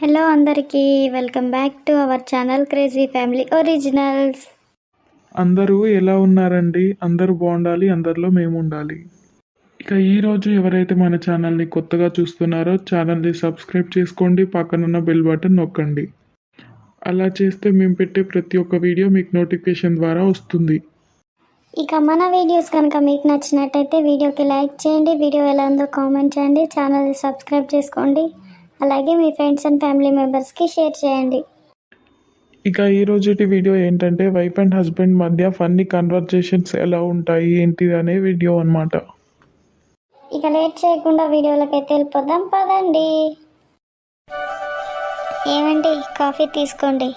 Hello అందరికీ welcome back to our channel crazy family originals అందరూ ఎలా ఉన్నారండి? అందరూ బాగుండాలి అందరిలో మేము ఉండాలి. ఇక ఈరోజు ఎవరైతే మన ఛానల్ని కొత్తగా చూస్తున్నారో ఛానల్ని సబ్స్క్రైబ్ చేసుకోండి పక్కనున్న బెల్ బటన్ నొక్కండి. అలా చేస్తే మేము పెట్టే ప్రతి ఒక్క వీడియో మీకు నోటిఫికేషన్ ద్వారా వస్తుంది. ఇక మన వీడియోస్ కనుక మీకు నచ్చినట్టయితే వీడియోకి లైక్ చేయండి వీడియో ఎలా ఉందో కామెంట్ చేయండి ఛానల్ని సబ్స్క్రైబ్ చేసుకోండి. అలాగే మీ ఫ్రెండ్స్ అండ్ ఫ్యామిలీ మెంబర్స్కి షేర్ చేయండి. ఇక ఈ రోజుటి వీడియో ఏంటంటే వైఫ్ అండ్ హస్బెండ్ మధ్య ఫన్నీ కన్వర్జేషన్స్ ఎలా ఉంటాయి ఏంటిది అనే వీడియో అన్నమాట. ఇక లేట్ చేయకుండా వీడియోలకైతే వెళ్ళిపోదాం పదండి. ఏమండి కాఫీ తీసుకోండి.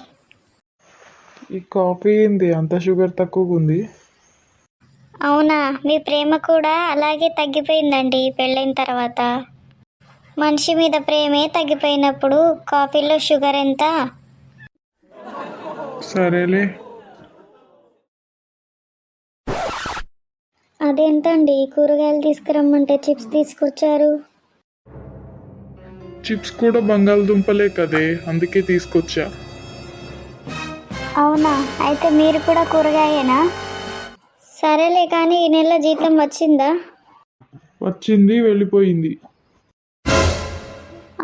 ఈ కాఫీ ఏంది? అంత షుగర్ తక్కువగా ఉంది. అవునా? మీ ప్రేమ కూడా అలాగే తగ్గిపోయిందండి పెళ్ళైన తర్వాత. మనిషి మీద ప్రేమే తగ్గిపోయినప్పుడు కాఫీలో షుగర్ ఎంత? సరేలే. అదేంటండి? కూరగాయలు తీసుకురమ్మంటే చిప్స్ తీసుకొచ్చారు. చిప్స్ కూడా బంగాళదుంపలే కదే అందుకే తీసుకొచ్చా. అవునా? అయితే మీరు కూడా కూరగాయేనా? సరేలే కానీ ఈ నెల జీతం వచ్చిందా? వచ్చింది వెళ్ళిపోయింది.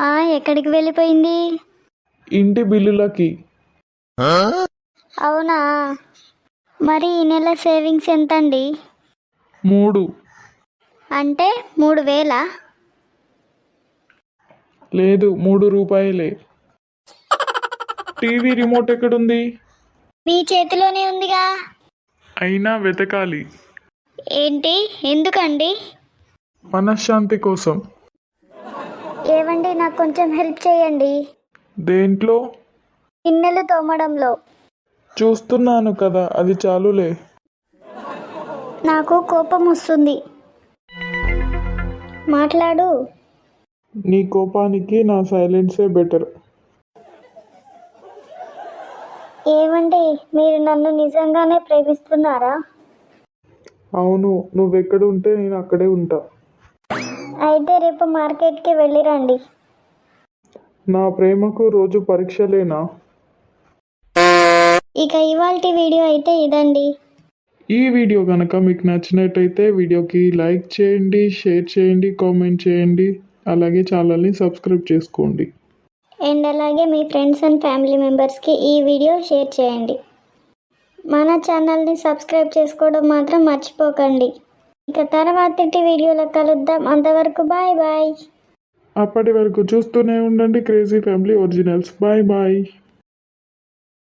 ఎక్కడికి వెళ్ళిపోయింది? ఇంటి బిల్లులకి. అవునా? మరి ఈ నెల సేవింగ్స్ ఎంతండి? మూడు. అంటే మూడు వేలా? లేదు మూడు రూపాయలే. టీవీ రిమోట్ ఎక్కడుంది? మీ చేతిలోనే ఉందిగా. అయినా వెతకాలి. ఏంటి? ఎందుకండి? మనశ్శాంతి కోసం. ఏవండి నాకు కొంచెం హెల్ప్ చేయండి. దేంట్లో? గిన్నెలు తోమడంలో. చూస్తున్నాను కదా అది చాలులే. నాకు కోపం వస్తుంది. మాట్లాడు. నీ కోపానికి నా సైలెన్సే బెటర్. ఏవండి మీరు నన్ను నిజంగానే ప్రేమిస్తున్నారా? అవును నువ్వెక్కడ ఉంటే నేను అక్కడే ఉంటా. అయితే రేపు మార్కెట్కి వెళ్ళిరండి. నా ప్రేమకు రోజు పరీక్షలేనా? ఇక ఇవాళ వీడియో అయితే ఇదండి. ఈ వీడియో కనుక మీకు నచ్చినట్టయితే వీడియోకి లైక్ చేయండి షేర్ చేయండి కామెంట్ చేయండి అలాగే ఛానల్ని సబ్స్క్రైబ్ చేసుకోండి. అండ్ అలాగే మీ ఫ్రెండ్స్ అండ్ ఫ్యామిలీ మెంబర్స్కి ఈ వీడియో షేర్ చేయండి. మన ఛానల్ని సబ్స్క్రైబ్ చేసుకోవడం మాత్రం మర్చిపోకండి. ఇక తర్వాతి వీడియోలో కలుద్దాం. అంతవరకు బాయ్ బాయ్. అప్పటి వరకు చూస్తూనే ఉండండి crazy family originals. Bye bye.